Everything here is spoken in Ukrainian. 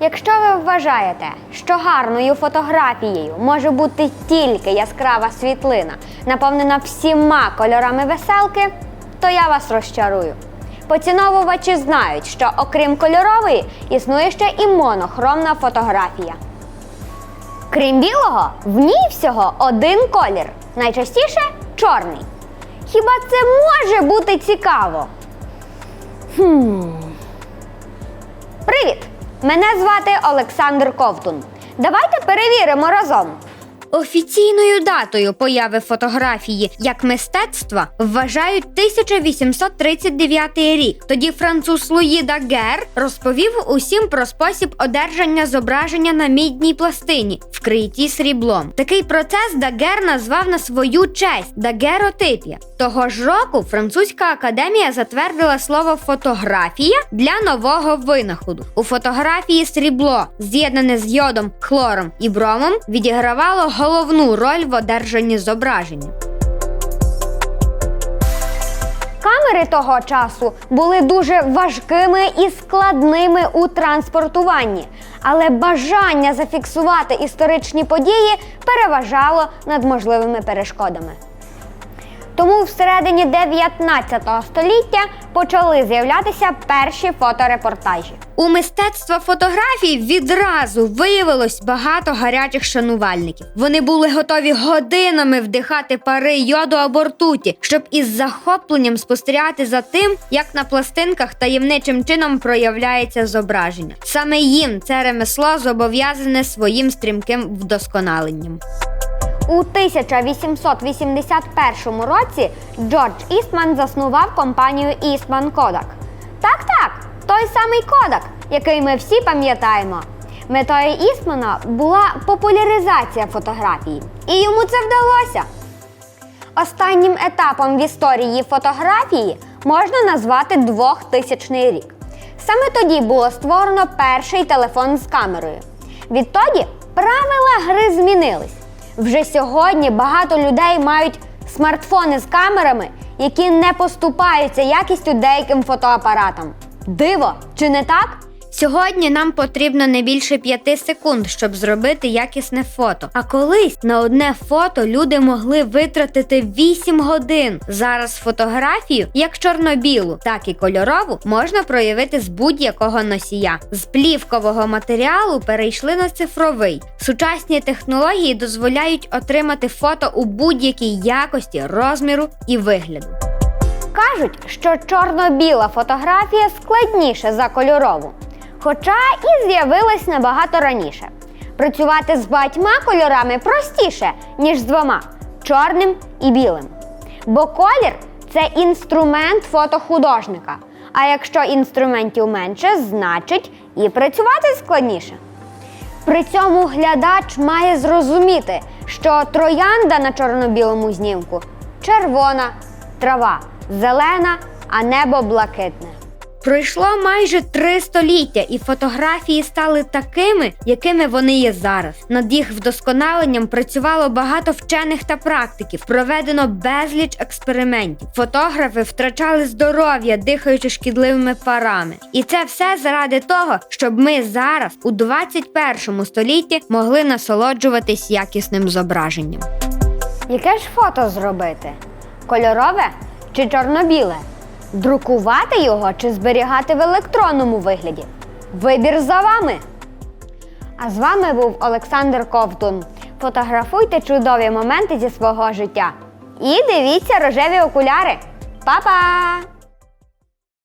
Якщо ви вважаєте, що гарною фотографією може бути тільки яскрава світлина, наповнена всіма кольорами веселки, то я вас розчарую. Поціновувачі знають, що окрім кольорової існує ще і монохромна фотографія. Крім білого, в ній всього один колір, найчастіше чорний. Хіба це може бути цікаво? Хм. Привіт! Мене звати Олександр Ковтун. Давайте перевіримо разом. Офіційною датою появи фотографії як мистецтва вважають 1839 рік. Тоді француз Луї Дагер розповів усім про спосіб одержання зображення на мідній пластині, вкритій сріблом. Такий процес Дагер назвав на свою честь дагеротипія. Того ж року французька академія затвердила слово фотографія для нового винаходу. У фотографії срібло, з'єднане з йодом, хлором і бромом, відігравало головну роль в одержанні зображення. Камери того часу були дуже важкими і складними у транспортуванні, але бажання зафіксувати історичні події переважало над можливими перешкодами. Тому всередині 19 століття почали з'являтися перші фоторепортажі. У мистецтва фотографії відразу виявилось багато гарячих шанувальників. Вони були готові годинами вдихати пари йоду або ртуті, щоб із захопленням спостерігати за тим, як на пластинках таємничим чином проявляється зображення. Саме їм це ремесло зобов'язане своїм стрімким вдосконаленням. У 1881 році Джордж Істман заснував компанію Eastman Kodak. Так, так, той самий Kodak, який ми всі пам'ятаємо. Метою Істмана була популяризація фотографії, і йому це вдалося. Останнім етапом в історії фотографії можна назвати 2000 рік. Саме тоді було створено перший телефон з камерою. Відтоді правила гри змінились. Вже сьогодні багато людей мають смартфони з камерами, які не поступаються якістю деяким фотоапаратам. Диво, чи не так? Сьогодні нам потрібно не більше п'яти секунд, щоб зробити якісне фото. А колись на одне фото люди могли витратити 8 годин. Зараз фотографію, як чорно-білу, так і кольорову, можна проявити з будь-якого носія. З плівкового матеріалу перейшли на цифровий. Сучасні технології дозволяють отримати фото у будь-якій якості, розміру і вигляду. Кажуть, що чорно-біла фотографія складніша за кольорову, хоча і з'явилась набагато раніше. Працювати з багатьма кольорами простіше, ніж з двома чорним і білим. Бо колір це інструмент фотохудожника. А якщо інструментів менше, значить і працювати складніше. При цьому глядач має зрозуміти, що троянда на чорно-білому знімку червона, трава зелена, а небо блакитне. Пройшло майже три століття, і фотографії стали такими, якими вони є зараз. Над їх вдосконаленням працювало багато вчених та практиків. Проведено безліч експериментів. Фотографи втрачали здоров'я, дихаючи шкідливими парами. І це все заради того, щоб ми зараз, у 21 столітті, могли насолоджуватись якісним зображенням. Яке ж фото зробити? Кольорове чи чорно-біле? Друкувати його чи зберігати в електронному вигляді? Вибір за вами. А з вами був Олександр Ковтун. Фотографуйте чудові моменти зі свого життя. І дивіться рожеві окуляри. Па-па!